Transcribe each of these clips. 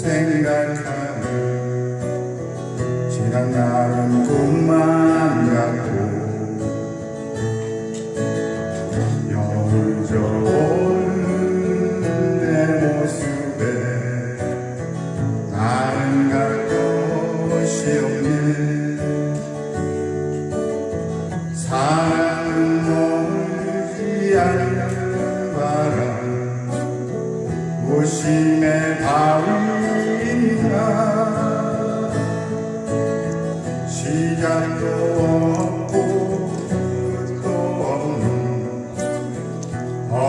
생각하면 지난 날은 꿈만 같고 여울 져오는 내 모습에 갈 곳이 없네. 사랑은 멀지 않는 바람 무심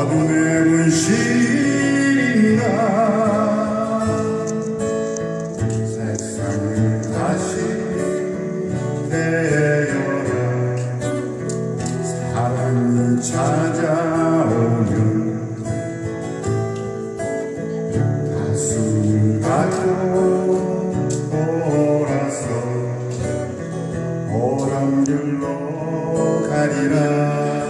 어둠의 문신인가 세상을 다시 되어라. 사랑이 찾아오면 가슴을 갖고 돌아서 오란 길로 가리라